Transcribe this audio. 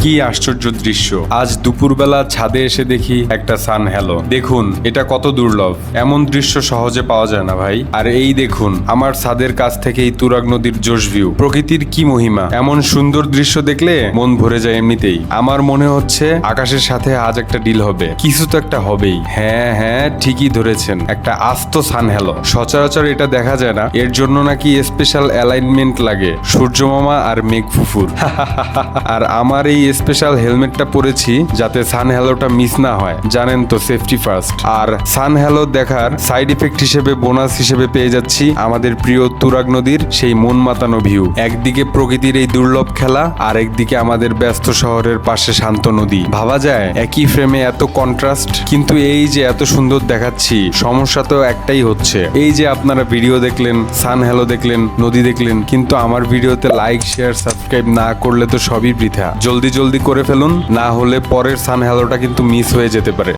কি আশ্চর্য দৃশ্য। আজ দুপুরবেলা ছাদে এসে দেখি একটা সান হ্যালো। দেখুন, এটা কত দুর্লভ। এমন দৃশ্য সহজে পাওয়া যায় না ভাই। আর এই দেখুন, আমার ছাদের কাছ থেকে এই তুরাগ নদীর জোশ ভিউ। প্রকৃতির কি মহিমা। এমন সুন্দর দৃশ্য দেখলে মন ভরে যায় এমনিতেই। আমার মনে হচ্ছে আকাশের সাথে আজ একটা ডিল হবে। কিছু তো একটা হবেই। হ্যাঁ হ্যাঁ ঠিকই ধরেছেন। একটা আস্ত সান হ্যালো। সচরাচর এটা দেখা যায় না। এর জন্য নাকি স্পেশাল অ্যালাইনমেন্ট লাগে। সূর্যমামা আর মেঘ ফুফুর। আর আমার এই স্পেশাল হেলমেটটা পরেছি যাতে সান হ্যালোটা মিস না হয়। জানেন তো সেফটি ফার্স্ট আর সান হ্যালো দেখার সাইড ইফেক্ট হিসেবে বোনাস হিসেবে পেয়ে যাচ্ছি আমাদের প্রিয় তুরাগ নদীর সেই মন মাতানো ভিউ একদিকে প্রকৃতির এই দুর্লভ খেলা, আর একদিকে আমাদের ব্যস্ত শহরের পাশে শান্ত নদী। ভাবা যায়, একই ফ্রেমে এত কন্ট্রাস্ট কিন্তু এই যে এত সুন্দর দেখাচ্ছি, সমস্যা তো একটাই হচ্ছে। এই যে আপনারা ভিডিও দেখলেন সান হ্যালো দেখলেন, নদী দেখলেন, কিন্তু আমার ভিডিওতে লাইক শেয়ার সাবস্ক্রাইব না করলে তো সবই বৃথা। জলদি জলদি করে ফেলুন না হলে পরের সান হ্যালোটা কিন্তু মিস হয়ে যেতে পারে।